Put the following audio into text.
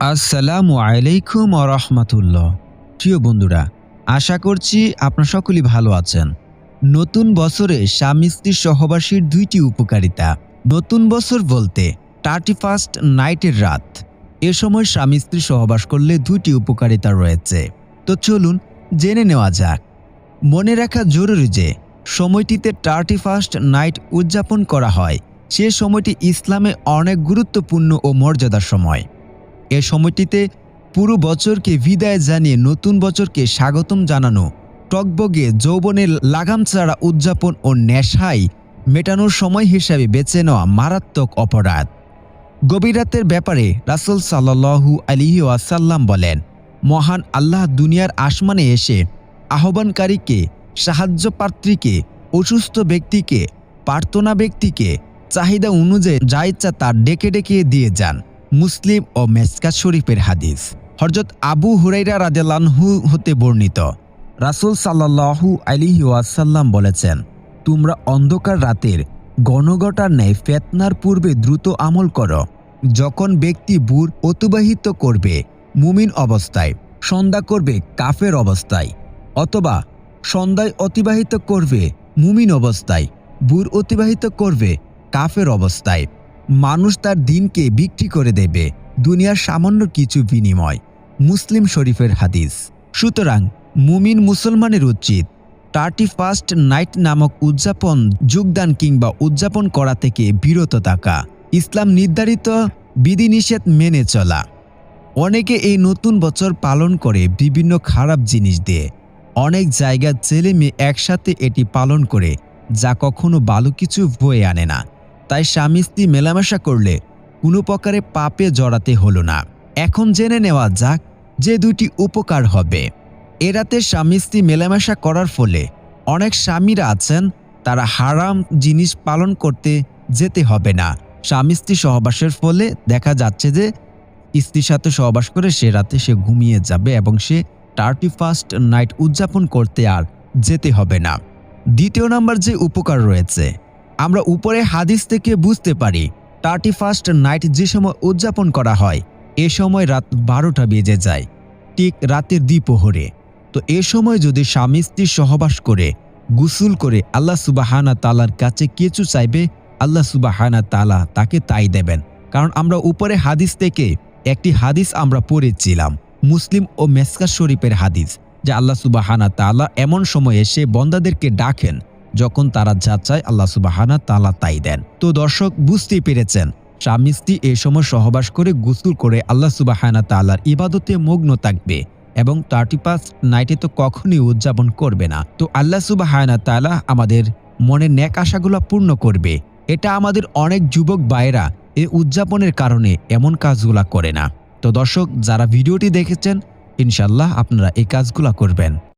আসসালামু আলাইকুম রহমতুল্লাহ। প্রিয় বন্ধুরা, আশা করছি আপনারা সকলেই ভালো আছেন। নতুন বছরে স্বামী স্ত্রী সহবাসীর দুইটি উপকারিতা। নতুন বছর বলতে থার্টি ফার্স্ট নাইটের রাত। এ সময় স্বামী স্ত্রী সহবাস করলে দুইটি উপকারিতা রয়েছে। তো চলুন জেনে নেওয়া যাক। মনে রাখা জরুরি যে, সময়টিতে থার্টি ফার্স্ট নাইট উদযাপন করা হয়। সে সময়টি ইসলামে অনেক গুরুত্বপূর্ণ ও মর্যাদার সময়। এ সময়টিতে পুরো বছরকে বিদায় জানিয়ে নতুন বছরকে স্বাগতম জানানো, টকবগে যৌবনের লাগাম ছাড়া উদযাপন ও নেশাই মেটানোর সময় হিসাবে বেছে নেওয়া মারাত্মক অপরাধ। গভীর রাতের ব্যাপারে রাসুল সাল্লাহু আলিহি ওয়াসাল্লাম বলেন, মহান আল্লাহ দুনিয়ার আসমানে এসে আহ্বানকারীকে, সাহায্যপ্রার্থীকে, অসুস্থ ব্যক্তিকে, প্রার্থনা ব্যক্তিকে চাহিদা অনুযায়ী যা ইচ্ছা তার ডেকে ডেকে দিয়ে যান। মুসলিম ও মেসকাত শরীফের হাদিস। হরজত আবু হুরাইরা রাজেলানহু হতে বর্ণিত। রাসুল সাল্লাহু আলিহি ওয়াসাল্লাম বলেছেন, তোমরা অন্ধকার রাতের গণগটার ন্যায় ফেতনার পূর্বে দ্রুত আমল করো। যখন ব্যক্তি বুর অতিবাহিত করবে মুমিন অবস্থায়, সন্ধ্যা করবে কাফের অবস্থায়, অথবা সন্ধ্যায় অতিবাহিত করবে মুমিন অবস্থায়, বুর অতিবাহিত করবে কাফের অবস্থায় মানুষ তার দিনকে বিক্রি করে দেবে, দুনিয়ার সামান্য কিছু বিনিময়। মুসলিম শরীফের হাদিস। সুতরাং, মুমিন মুসলমানের উচিত থার্টি ফার্স্ট নাইট নামক উদযাপন, যোগদান কিংবা উদযাপন করা থেকে বিরত থাকা। ইসলাম নির্ধারিত বিধিনিষেধ মেনে চলা। অনেকে এই নতুন বছর পালন করে বিভিন্ন খারাপ জিনিস দিয়ে। অনেক জায়গার ছেলে মেয়ে একসাথে এটি পালন করে, যা কখনো ভালো কিছু বয়ে আনে না। তাই স্বামী স্ত্রী মেলামেশা করলে কোনো প্রকারে পাপে জড়াতে হলো না। এখন জেনে নেওয়া যাক যে দুটি উপকার হবে। এরাতে স্বামী স্ত্রী মেলামেশা করার ফলে অনেক স্বামীরা আছেন, তারা হারাম জিনিস পালন করতে যেতে হবে না। স্বামী স্ত্রী সহবাসের ফলে দেখা যাচ্ছে যে স্ত্রীর সাথে সহবাস করে সে রাতে সে ঘুমিয়ে যাবে এবং সে থার্টি ফার্স্ট নাইট উদযাপন করতে আর যেতে হবে না। দ্বিতীয় নাম্বার যে উপকার রয়েছে আমরা উপরে হাদিস থেকে বুঝতে পারি থার্টি ফার্স্ট নাইট যে সময় উদযাপন করা হয়, এ সময় রাত বারোটা বেজে যায়, ঠিক রাতের দ্বিপ্রহরে। তো এ সময় যদি স্বামী স্ত্রী সহবাস করে, গুসুল করে আল্লাহ সুবাহানা তালার কাছে কিছু চাইবে, আল্লাহ সুবাহানা তালা তাকে তাই দেবেন। কারণ আমরা উপরে হাদিস থেকে একটি হাদিস আমরা পড়েছিলাম, মুসলিম ও মেসকা শরীফের হাদিস, যে আল্লাহ সুবাহানা তালা এমন সময় এসে বন্দাদেরকে ডাকেন যখন তারা যা চায় আল্লাহ সুবাহানা তালা তাই দেন। তো দর্শক, বুঝতেই পেরেছেন স্বামী স্ত্রী এই সময় সহবাস করে গুসুল করে আল্লাহ সুবাহানা তালার ইবাদতে মগ্ন থাকবে এবং থার্টি পাস নাইটে তো কখনই উদযাপন করবে না। তো আল্লাহ সুবাহানা তালা আমাদের মনের ন্যাক আশাগুলো পূর্ণ করবে। এটা আমাদের অনেক যুবক ভাইয়েরা এই উদযাপনের কারণে এমন কাজগুলা করে না। তো দর্শক, যারা ভিডিওটি দেখেছেন ইনশাল্লাহ আপনারা এই কাজগুলা করবেন।